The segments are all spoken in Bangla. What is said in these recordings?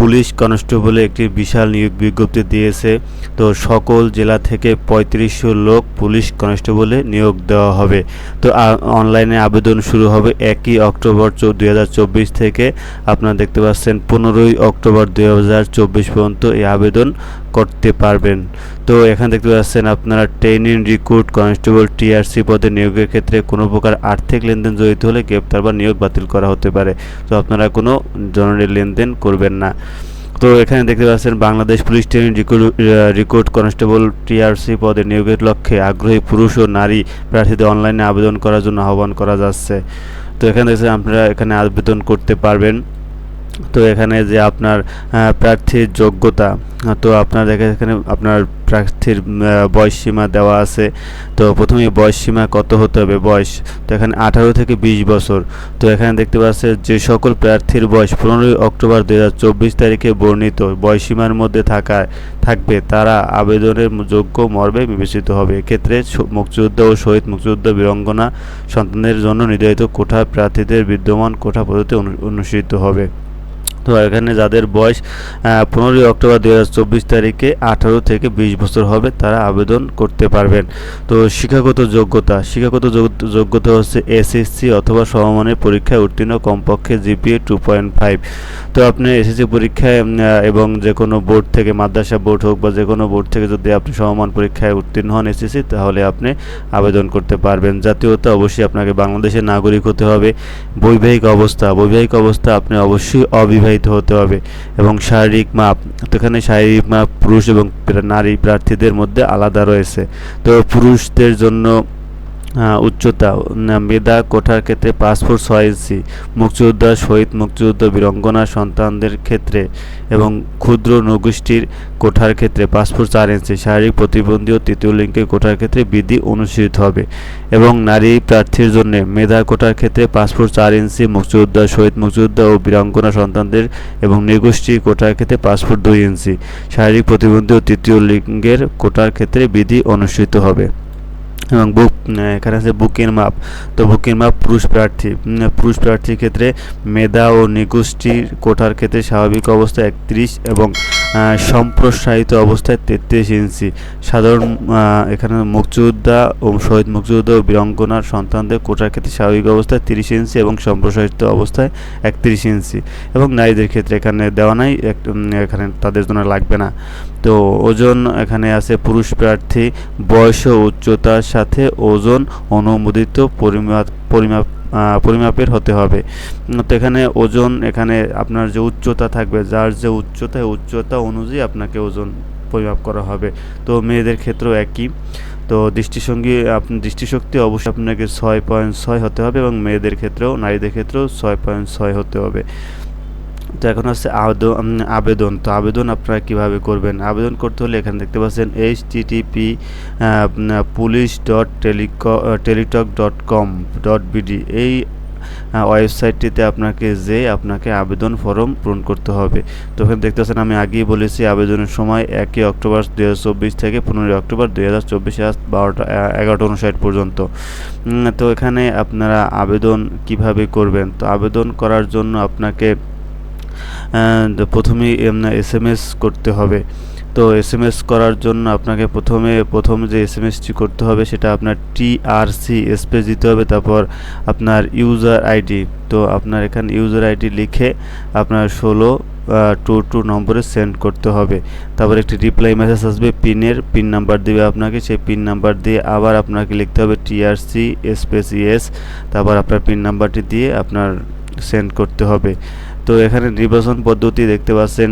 পুলিশ কনস্টেবলে একটি বিশাল নিয়োগ বিজ্ঞপ্তি দিয়েছে। তো সকল জেলা থেকে পঁয়ত্রিশশো লোক পুলিশ কনস্টেবলে নিয়োগ দেওয়া হবে। তো অনলাইনে আবেদন শুরু হবে একই অক্টোবর দুই হাজার চব্বিশ থেকে। আপনারা দেখতে পাচ্ছেন পনেরোই অক্টোবর দুই হাজার চব্বিশ পর্যন্ত এই আবেদন করতে পারবেন। তো এখানে দেখতে পাচ্ছেন আপনারা ট্রেনিং রিক্রুট কনস্টেবল টিআরসি পদে নিয়োগের ক্ষেত্রে কোনো প্রকার আর্থিক লেনদেন জড়িত হলে গ্রেপ্তার বা নিয়োগ বাতিল করা হতে পারে। তো আপনারা কোনো ধরনের লেনদেন করবেন না। তো এখানে দেখতে পাচ্ছেন Bangladesh police training recruit constable TRC পদে নিয়োগের লক্ষ্যে আগ্রহী পুরুষ ও নারী প্রার্থীদের অনলাইনে আবেদন করার জন্য আহ্বান করা যাচ্ছে। তো এখানে দেখছেন আপনারা এখানে আবেদন করতে পারবেন। তো এখানে যে আপনার প্রার্থীর যোগ্যতা তো আপনার দেখে এখানে আপনার প্রার্থীর উম, আহ, বয়স সীমা দেওয়া আছে। তো প্রথমে বয়স সীমা কত হতে হবে? বয়স তো এখানে আঠারো থেকে বিশ বছর। তো এখানে দেখতে পাচ্ছেন যে সকল প্রার্থীর বয়স পনেরোই অক্টোবর দুই হাজার চব্বিশ তারিখে বর্ণিত। বয়সীমার মধ্যে থাকা থাকবে। তারা আবেদনের যোগ্য মর্মে বিবেচিত হবে। এক্ষেত্রে মুক্তিযোদ্ধা ও শহীদ মুক্তিযোদ্ধা বীরঙ্গনা সন্তানদের জন্য নির্ধারিত কোঠা প্রার্থীদের বিদ্যমান কোঠা পদ্ধতি অনু- অনুসৃত হবে। তো এখানে যাদের বয়স পনেরোই অক্টোবর দু হাজার চব্বিশ তারিখে আঠারো থেকে বিশ বছর হবে, তারা আবেদন করতে পারবেন। তো শিক্ষাগত যোগ্যতা, শিক্ষাগত যোগ- যোগ্যতা হচ্ছে এসএসসি অথবা সমমানের পরীক্ষায় উত্তীর্ণ কমপক্ষে জিপিএ টু পয়েন্ট ফাইভ তো আপনি এসএসসি পরীক্ষায় এবং যে কোনো বোর্ড থেকে, মাদ্রাসা বোর্ড হোক বা যে কোনো বোর্ড থেকে যদি আপনি সমমান পরীক্ষায় উত্তীর্ণ হন এসএসসি তাহলে আপনি আবেদন করতে পারবেন। জাতীয়তা অবশ্যই আপনাকে বাংলাদেশের নাগরিক হতে হবে। বৈবাহিক অবস্থা বৈবাহিক অবস্থা আপনি অবশ্যই অবিবাহিত হতে হবে এবং শারীরিক মাপ, তো এখানে শারীরিক মাপ, পুরুষ এবং নারী প্রার্থীদের মধ্যে আলাদা রয়েছে। তো পুরুষদের জন্য উচ্চতা মেধা কোঠার ক্ষেত্রে পাসপোর্ট ছয় ইঞ্চি, মুক্তিযোদ্ধা শহীদ মুক্তিযুদ্ধ বীরঙ্গনা সন্তানদের ক্ষেত্রে এবং ক্ষুদ্র নগোষ্ঠীর কোঠার ক্ষেত্রে পাসপোর্ট চার ইঞ্চি, শারীরিক প্রতিবন্ধী ও তৃতীয় লিঙ্গের কোঠার ক্ষেত্রে বিধি অনুসৃত হবে এবং নারী প্রার্থীর জন্য মেধা কোটার ক্ষেত্রে পাসপোর্ট চার ইঞ্চি, মুক্তিযোদ্ধা শহীদ মুক্তিযোদ্ধা ও বীরাঙ্গনা সন্তানদের এবং নৃগোষ্ঠী কোটার ক্ষেত্রে পাসপোর্ট দুই ইঞ্চি, শারীরিক প্রতিবন্ধী ও তৃতীয় লিঙ্গের কোটার ক্ষেত্রে বিধি অনুসৃত হবে। এবং বুক এখানে আছে বুকের মাপ। তো বুকের মাপ পুরুষ প্রার্থী পুরুষ প্রার্থীর ক্ষেত্রে মেধা ও নিগোষ্ঠীর কোঠার ক্ষেত্রে স্বাভাবিক অবস্থা একত্রিশ এবং সম্প্রসারিত অবস্থায় তেত্রিশ ইঞ্চি। সাধারণ এখানে মুক্তিযোদ্ধা ও শহীদ মুক্তিযোদ্ধা ও বীরঙ্গনার সন্তানদের কোটার ক্ষেত্রে স্বাভাবিক অবস্থায় তিরিশ ইঞ্চি এবং সম্প্রসারিত অবস্থায় একত্রিশ ইঞ্চি এবং নারীদের ক্ষেত্রে এখানে দেওয়া নাই এখানে তাদের জন্য লাগবে না। তো ওজন এখানে আছে পুরুষ প্রার্থী, বয়স ও উচ্চতার সাথে ওজন অনুমোদিত পরিমাপ পরিমাপ পরিমাপের হতে হবে। তো এখানে ওজন, এখানে আপনার যে উচ্চতা থাকবে, যার যে উচ্চতা উচ্চতা অনুযায়ী আপনাকে ওজন পরিমাপ করা হবে। তো মেয়েদের ক্ষেত্রেও একই। তো দৃষ্টিসঙ্গী দৃষ্টিশক্তি অবশ্যই আপনাকে ছয় পয়েন্ট ছয় হতে হবে এবং মেয়েদের ক্ষেত্রেও, নারীদের ক্ষেত্রেও ছয় পয়েন্ট ছয় হতে হবে। তো এখন হচ্ছে আবেদন তো আবেদন আপনারা কীভাবে করবেন? আবেদন করতে হলে এখানে দেখতে পাচ্ছেন H TTP police dot টেলিক Teletalk dot com dot BD এই ওয়েবসাইটটিতে আপনাকে যে আপনাকে আবেদন ফর্ম পূরণ করতে হবে। তো এখানে দেখতে পাচ্ছেন আমি আগেই বলেছি, আবেদনের সময় একই অক্টোবর দুই হাজার চব্বিশ থেকে পনেরোই অক্টোবর দুই হাজার চব্বিশ বারোটা এগারোটা উনষাট পর্যন্ত। তো এখানে আপনারা আবেদন কীভাবে করবেন? তো আবেদন করার জন্য আপনাকে প্রথমেই এস এম এস করতে হবে। তো এস এম এস করার জন্য আপনাকে প্রথমে, প্রথম যে এস এম এসটি করতে হবে, সেটা আপনার টিআরসি স্পেস দিতে হবে, তারপর আপনার ইউজার আইডি তো আপনার এখানে ইউজার আইডি লিখে আপনার ষোলো টু টু নম্বরে সেন্ড করতে হবে। তারপর একটি রিপ্লাই মেসেজ আসবে পিনের, পিন নাম্বার দিবে আপনাকে, সেই পিন নাম্বার দিয়ে আবার আপনাকে লিখতে হবে টিআরসি স্পেস ইএস তারপর আপনার পিন নাম্বারটি দিয়ে আপনার সেন্ড করতে হবে। তো এখানে নির্বাচন পদ্ধতি দেখতে পাচ্ছেন।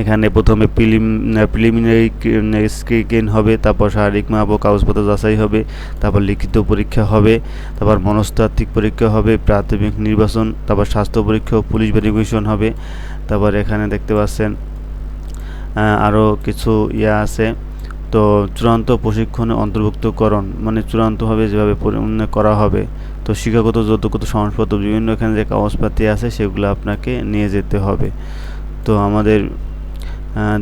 এখানে প্রথমে প্রিলিম, প্রিলিমিনারি স্ক্রিন হবে, তারপর শারীরিক মাপ ও কাগজপত্র যাচাই হবে, তারপর লিখিত পরীক্ষা হবে, তারপর মনস্তাত্ত্বিক পরীক্ষা হবে, প্রাথমিক নির্বাচন, তারপর স্বাস্থ্য পরীক্ষা পুলিশ ভেরিফিকেশন হবে, তারপর এখানে দেখতে পাচ্ছেন আরও কিছু ইয়া আছে। তো চূড়ান্ত প্রশিক্ষণে অন্তর্ভুক্তকরণ মানে চূড়ান্তভাবে যেভাবে করা হবে তো শিক্ষাগত যোগ্যগত সমাজপত্র বিভিন্ন এখানে যে কাগজপাতি আছে সেগুলো আপনাকে নিয়ে যেতে হবে। তো আমাদের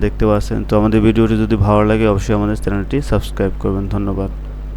দেখতে পাচ্ছেন, তো আমাদের ভিডিওটি যদি ভালো লাগে অবশ্যই আমাদের চ্যানেলটি সাবস্ক্রাইব করবেন। ধন্যবাদ।